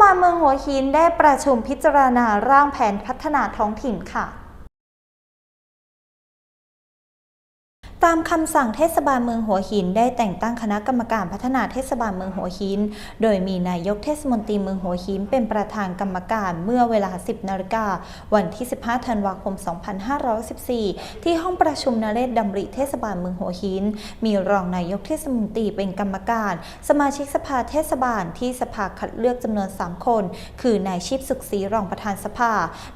บาลเมืองหัวหินได้ประชุมพิจารณาร่างแผนพัฒนาท้องถิ่นค่ะ ตามคำสั่งเทศบาลเมืองหัวหิน ได้แต่งตั้งคณะกรรมการพัฒนาเทศบาลเมืองหัวหิน โดยมีนายกเทศมนตรีเมืองหัวหิน เป็นประธานกรรมการเมื่อเวลา 10นาฬิกาวันที่ 15 ธันวาคม 2514 ที่ห้องประชุมนเรศดำริเทศบาลเมืองหัวหิน มีรองนายกเทศมนตรีเป็นกรรมการ สมาชิกสภาเทศบาลที่สภาคัดเลือกจำนวน 3 คน คือนายชีพสุขศรีรองประธานสภา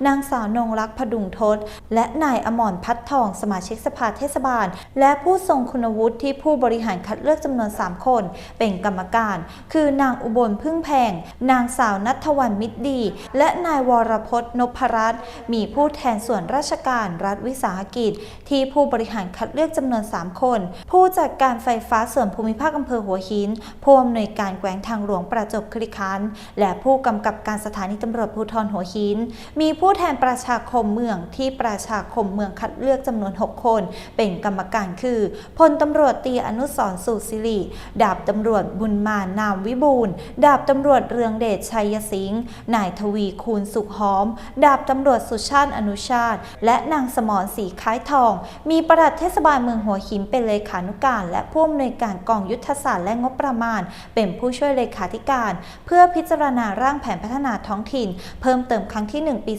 นางสาวนงรักพดุงทศและนายอมรพัฒทองสมาชิกสภาเทศบาลและผู้ทรงคุณวุฒิที่ผู้บริหารคัดเลือกจำนวน 3 คน เป็นกรรมการ คือนางอุบลพึ่งแพง นางสาวนัทวันมิตรดี และนายวรพจน์นพรัตน์มีผู้แทนส่วนราชการรัฐวิสาหกิจ ที่ผู้บริหารคัดเลือกจำนวน 3 คน ผู้จัดการไฟฟ้าส่วนภูมิภาคอำเภอหัวหินผู้อำนวยการแขวงทางหลวงประจบคีรีขันและผู้กำกับการสถานีตำรวจภูธรหัวหิน มีผู้แทนประชาคมเมืองที่ประชาคมเมืองคัดเลือกจำนวน 6 คน เป็นกรรมการคือพลตำรวจตีอนุสรสูตรสิริ ดาบตำรวจบุญมานามวิบูลดาบตำรวจเรืองเดชชัยสิงห์นายทวีคูณสุขหอม ดาบตำรวจสุชาติอนุชาติ และนางสมรศรีคล้ายทอง มีประหลัดเทศบาลเมืองหัวหินเป็นเลขานุการ และผู้อำนวยการกองยุทธศาสตร์และงบประมาณ เป็นผู้ช่วยเลขาธิการ เพื่อพิจารณาร่างแผนพัฒนาท้องถิ่น เพิ่มเติมครั้งที่ 1 ปี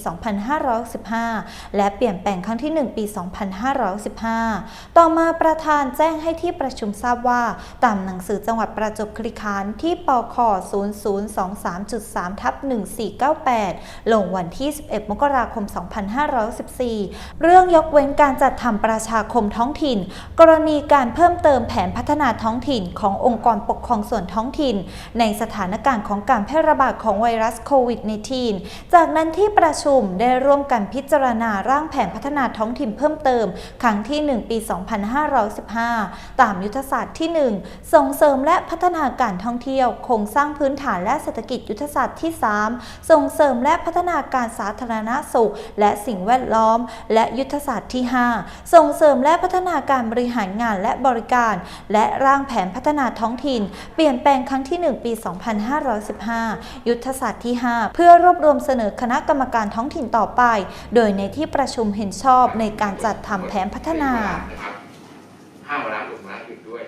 2515 และเปลี่ยนแปลงครั้งที่ 1 ปี 2515 ต่อมาประธานแจ้งให้ที่ประชุมทราบว่า ตามหนังสือจังหวัดประจวบคีรีขันธ์ที่ปค0023.3ทับ1498 ลงวันที่ 11 มกราคม 2514 เรื่องยกเว้นการจัดทำประชาคมท้องถิ่น กรณีการเพิ่มเติมแผนพัฒนาท้องถิ่นขององค์กรปกครองส่วนท้องถิ่น ในสถานการณ์ของการแพร่ระบาดของไวรัสโควิด -19 จากนั้นที่ประชุมได้ร่วมกันพิจารณาร่างแผนพัฒนาท้องถิ่นเพิ่มเติม ครั้งที่ 1 ปี2515 ตามยุทธศาสตร์ที่ 1 ส่งเสริมและพัฒนาการท่องเที่ยว โครงสร้างพื้นฐานและเศรษฐกิจยุทธศาสตร์ที่ 3 ส่งเสริมและพัฒนาการสาธารณสุข และสิ่งแวดล้อม และยุทธศาสตร์ที่ 5 ส่งเสริมและพัฒนาการบริหารงานและบริการ และร่างแผนพัฒนาท้องถิ่น เปลี่ยนแปลงครั้งที่ 1 ปี 2515 ยุทธศาสตร์ที่ 5 เพื่อรวบรวมเสนอคณะกรรมการท้องถิ่นต่อไป โดยในที่ประชุมเห็นชอบในการจัดทำแผนพัฒนา